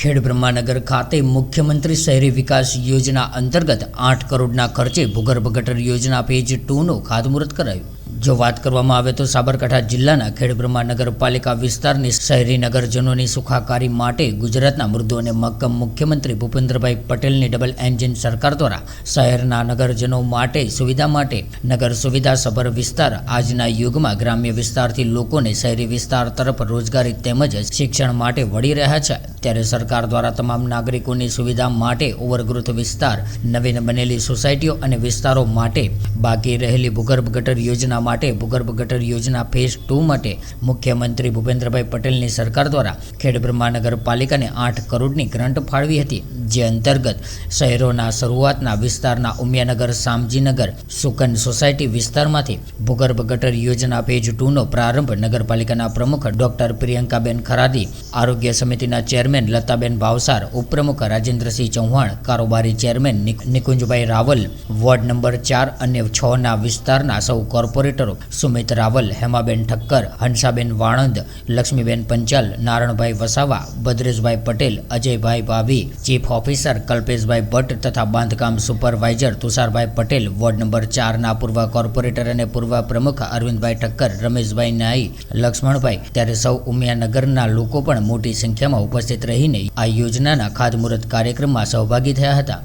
ખેડ બ્રહ્માનગર ખાતે મુખ્યમંત્રી શહેરી વિકાસ યોજના અંતર્ગત આઠ કરોડના ખર્ચે ભૂગર્ભ ગટર યોજના પેજ ટુનું ખાતમુહૂર્ત કરાયું. જો વાત કરવામાં આવે તો સાબરકાંઠા જિલ્લાના ખેડ બ્રહ્મા નગરપાલિકા વિસ્તારની શહેરી નગરજનોની સુખાકારી માટે ગુજરાતના મૃદુ અને મક્કમ મુખ્યમંત્રી ભૂપેન્દ્રભાઈ પટેલની ડબલ એન્જિન સરકાર દ્વારા શહેરના નગરજનો માટે સુવિધા માટે નગર સુવિધા સભર વિસ્તાર આજના યુગમાં ગ્રામ્ય વિસ્તારથી લોકોને શહેરી વિસ્તાર તરફ રોજગારી તેમજ શિક્ષણ માટે વળી રહ્યા છે. ત્યારે સરકાર દ્વારા તમામ નાગરિકોની સુવિધા માટે ઓવરગ્રોથ વિસ્તાર, નવીન બનેલી સોસાયટીઓ અને વિસ્તારો માટે બાકી રહેલી ભૂગર્ભ ગટર યોજના માટે, ભૂગર્ભ ગટર યોજના ફેઝ ટુ માટે મુખ્યમંત્રી ભૂપેન્દ્રભાઈ પટેલની સરકાર દ્વારા ખેડ બ્રહ્માનગર આઠ કરોડની ગ્રાન્ટ ફાળવી હતી, જે અંતર્ગત શહેરોના શરૂઆતના વિસ્તારના ઉમિયાનગર, સામજીનગર, સુકન સોસાયટી વિસ્તારમાંથી ભૂગર્ભ ગટર યોજના ફેઝ ટુનો પ્રારંભ નગરપાલિકાના પ્રમુખ ડોક્ટર પ્રિયંકાબેન ખરાદી આરોગ્ય સમિતિના ચેરમેન લતાબેન ભાવસાર, ઉપપ્રમુખ રાજેન્દ્રસિંહ ચૌહાણ, કારોબારી chairman Nikunjbhai Raval, ward number ચાર અને છ ના વિસ્તારના સૌ કોર્પોરેટરો સુમિત રાવલ, હેમાબેન ઠક્કર, હંસાબેન વાણંદ, લક્ષ્મીબેન પંચાલ, નારણભાઈ વસાવા, ભદ્રેશભાઈ પટેલ, અજયભાઈ ભાવી ચીફ ઓફિસર કલ્પેશભાઈ ભટ્ટ તથા બાંધકામ supervisor Tusharbhai Patel, ward number ચારના પૂર્વ કોર્પોરેટર અને પૂર્વ પ્રમુખ અરવિંદભાઈ ઠક્કર, રમેશભાઈ નાઈ, લક્ષ્મણભાઈ. ત્યારે સૌ ઉમિયાનગરના લોકો પણ મોટી સંખ્યામાં ઉપસ્થિત રહીને આ યોજનાના ખાતમુહૂર્ત કાર્યક્રમમાં સહભાગી થયા હતા.